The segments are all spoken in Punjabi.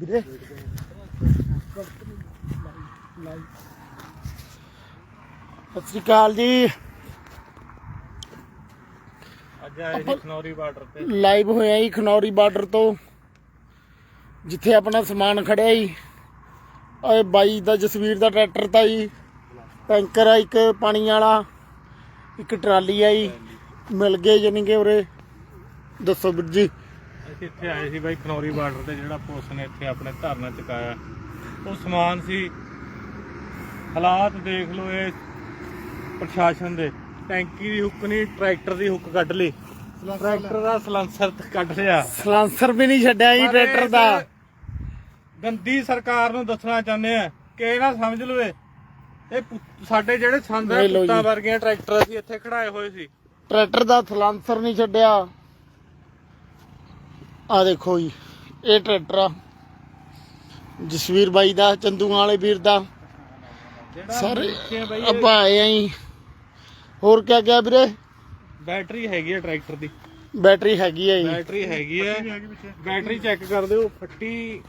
ਵੀਰੇ। ਸਤਿ ਸ਼੍ਰੀ ਅਕਾਲ ਜੀ। ਅੱਜ ਆਏ ਸੀ ਖਨੌਰੀ ਬਾਰਡਰ ਤੇ। ਲਾਈਵ ਹੋਇਆ ਜੀ ਖਨੌਰੀ ਬਾਰਡਰ ਤੋਂ। ਜਿੱਥੇ ਆਪਣਾ ਸਮਾਨ ਖੜਿਆ ਜੀ। ਓਏ ਬਾਈ ਦਾ ਜਸਵੀਰ ਦਾ ਟਰੈਕਟਰ ਤਾਂ ਜੀ। ਟੈਂਕਰ ਆ ਇੱਕ ਪਾਣੀ ਵਾਲਾ। ਇੱਕ ਟਰਾਲੀ ਆ ਜੀ। ਮਿਲ ਗਏ ਯਾਨੀ ਕਿ ਉਰੇ। ਦੱਸੋ ਵੀਰ ਜੀ। ਅਸੀਂ ਇੱਥੇ ਆਏ ਸੀ ਬਾਈ ਖਨੌਰੀ ਬਾਰਡਰ ਤੇ ਜਿਹੜਾ ਪੁਲਿਸ ਨੇ ਇੱਥੇ ਆਪਣੇ ਧਰਨਾ ਚੁਕਾਇਆ। ਉਹ ਸਮਾਨ ਸੀ। ਹਾਲਾਤ ਦੇਖ ਲਓ ਇਹ ਪ੍ਰਸ਼ਾਸਨ ਦੇ। ਟੈਂਕੀ ਦੀ ਹੁੱਕ ਨਹੀਂ ਟਰੈਕਟਰ ਦੀ ਹੁੱਕ ਕੱਢ ਲਈ। ਟਰੈਕਟਰ ਦਾ ਸਲੈਂਸਰ ਕੱਢ ਲਿਆ। ਸਲਾਂਸਰ ਵੀ ਨਹੀਂ ਛੱਡਿਆ ਜੀ ਟਰੈਕਟਰ ਦਾ। ਗੰਦੀ ਸਰਕਾਰ ਨੂੰ ਦੱਸਣਾ ਚਾਹੁੰਦੇ ਆ ਕਿ ਇਹ ਨਾ ਸਮਝ ਲਵੇ। ਇਹ ਸਾਡੇ ਜਿਹੜੇ ਸੰਦ ਆ। ਪੁੱਤਾਂ ਵਰਗੀਆਂ ਟਰੈਕਟਰ ਅਸੀਂ ਇੱਥੇ ਖੜਾਏ ਹੋਏ ਸੀ। ਟਰੈਕਟਰ ਦਾ ਸਲਾਂਸਰ ਨਹੀਂ ਛੱਡਿਆ। ਆ ਦੇਖੋ ਜੀ ਇਹ ਟਰੈਕਟਰ ਆ। ਜਸਵੀਰ ਬਾਈ ਦਾ ਚੰਦੂ ਵਾਲੇ ਵੀਰ ਦਾ। ਜਿਹੜਾ ਸਾਰੇ ਆਪਾਂ ਆਏ ਆਂ ਹੋਰ ਕਿਆ ਕਿਆ ਵੀਰੇ? ਬੈਟਰੀ ਹੈਗੀ ਆ ਟਰੈਕਟਰ ਦੀ। ਬੈਟਰੀ ਹੈਗੀ ਹੈ ਜੀ। ਬੈਟਰੀ ਹੈਗੀ ਹੈ ਬੈਟਰੀ ਚੈੱਕ ਕਰ ਦਿਓ ਫੱਟੀ।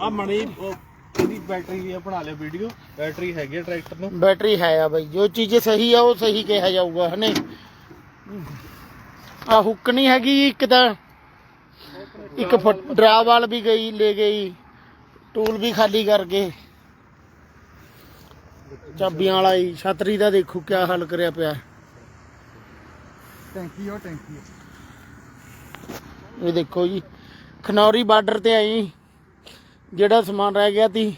ਆ ਮਣੀ ਇਹਦੀ ਬੈਟਰੀ ਦੀ ਆ, ਬਣਾ ਲਿਓ ਵੀਡੀਓ। ਬੈਟਰੀ ਹੈਗੀ ਹੈ ਟਰੈਕਟਰ ਨੂੰ। ਬੈਟਰੀ ਹੈ ਆ ਬਾਈ ਜੋ ਚੀਜ਼ ਸਹੀ ਆ ਉਹ ਸਹੀ ਕਿਹਾ ਜਾਊਗਾ ਹਨੇ ਆ ਹੁੱਕ ਨਹੀਂ ਹੈਗੀ ਇੱਕ ਤਾਂ। ਇੱਕ ਫੁੱਟ ਡਰਾ ਵਾਲ ਵੀ ਗਈ ਲੈ ਗਈ ਟੂਲ ਵੀ ਖਾਲੀ ਕਰ ਗਏ ਚਾਬੀਆਂ ਵਾਲਾ ਹੀ ਛਤਰੀ ਦਾ ਦੇਖੋ ਕਿਆ ਹੱਲ ਕਰਿਆ ਪਿਆ। ਟੈਂਕੀ ਉਹ ਟੈਂਕੀ ਇਹ ਦੇਖੋ ਜੀ ਖਨੌਰੀ ਬਾਰਡਰ ਤੇ ਆਈ। ਜਿਹੜਾ ਸਮਾਨ ਰਹਿ ਗਿਆ ਤੀ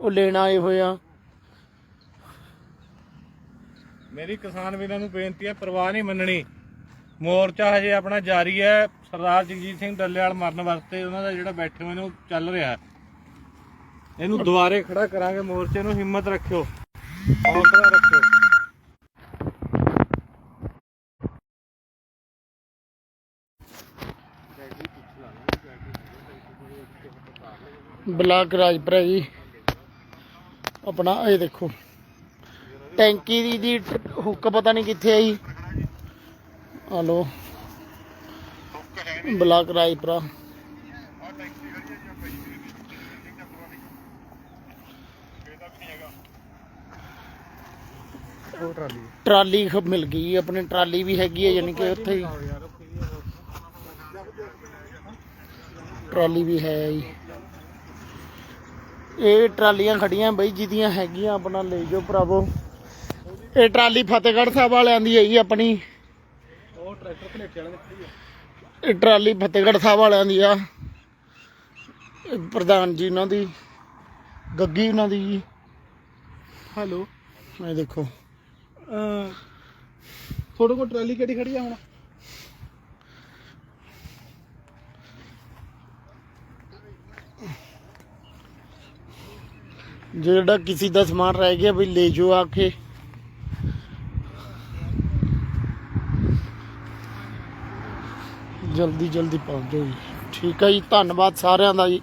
ਉਹ ਲੈਣ ਆਏ ਹੋਏ ਆ। ਮੇਰੀ ਕਿਸਾਨ ਵੀਰਾਂ ਨੂੰ ਬੇਨਤੀ ਹੈ ਪਰਵਾਹ ਨਹੀਂ ਮੰਨਣੀ। ਮੋਰਚਾ ਹਜੇ ਆਪਣਾ ਜਾਰੀ ਹੈ। ਸਰਦਾਰ ਜਗਜੀਤ ਸਿੰਘ ਡੱਲੇਵਾਲ ਮਰਨ ਵਾਸਤੇ ਉਹਨਾਂ ਦਾ ਜਿਹੜਾ ਬੈਠੇ ਹੋਏ ਨੇ ਉਹ ਚੱਲ ਰਿਹਾ ਹੈ। ਇਹਨੂੰ ਦੁਬਾਰੇ ਖੜਾ ਕਰਾਂਗੇ ਮੋਰਚੇ ਨੂੰ। ਹਿੰਮਤ ਰੱਖਿਓ। ਹੌਸਲਾ ਰੱਖਿਓ। ਬਲਾਕ ਰਾਜਪੁਰਾ ਜੀ। ਆਪਣਾ ਇਹ ਦੇਖੋ। ਟੈਂਕੀ ਦੀ ਦੀ ਹੁੱਕ ਪਤਾ ਨਹੀਂ ਕਿੱਥੇ ਆਈ। ਆ ਬਲਾਕ ਰਾਜਪੁਰਾ ਟਰਾਲੀ ਮਿਲ ਗਈ, ਆਪਣੇ ਟਰਾਲੀ ਵੀ ਹੈਗੀ ਹੈ ਯਾਨੀ ਕਿ ਉੱਥੇ ਹੀ। ਟਰਾਲੀ ਵੀ ਹੈ ਜੀ। ਇਹ ਟਰਾਲੀਆਂ ਖੜੀਆਂ ਬਈ, ਜਿਹਦੀਆਂ ਹੈਗੀਆਂ ਆਪਣਾ ਲੈ ਜਾਓ ਭਰਾਵੋ। ਇਹ ਟਰਾਲੀ ਫਤਿਹਗੜ੍ਹ ਸਾਹਿਬ ਵਾਲਿਆਂ ਦੀ ਹੈ ਜੀ ਆਪਣੀ। ਟਰੈਕਟਰ ਇਹ ਟਰਾਲੀ ਫਤਿਹਗੜ੍ਹ ਸਾਹਿਬ ਵਾਲਿਆਂ ਦੀ ਆ। ਇਹ ਪ੍ਰਧਾਨ ਜੀ ਉਹਨਾਂ ਦੀ ਗੱਗੀ ਉਹਨਾਂ ਦੀ ਜੀ। ਹੈਲੋ। ਇਹ ਦੇਖੋ। ਤੁਹਾਡੇ ਕੋਲ ਟਰਾਲੀ ਕਿਹੜੀ ਖੜੀ ਆ ਹੁਣ? ਜਿਹੜਾ ਕਿਸੇ ਦਾ ਸਮਾਨ ਰਹਿ ਗਿਆ ਵੀ ਲੈ ਜਾਓ ਆ ਕੇ। ਜਲਦੀ ਜਲਦੀ ਪਹੁੰਚ ਜਾਓ ਜੀ। ਠੀਕ ਹੈ ਜੀ ਧੰਨਵਾਦ ਸਾਰਿਆਂ ਦਾ ਜੀ।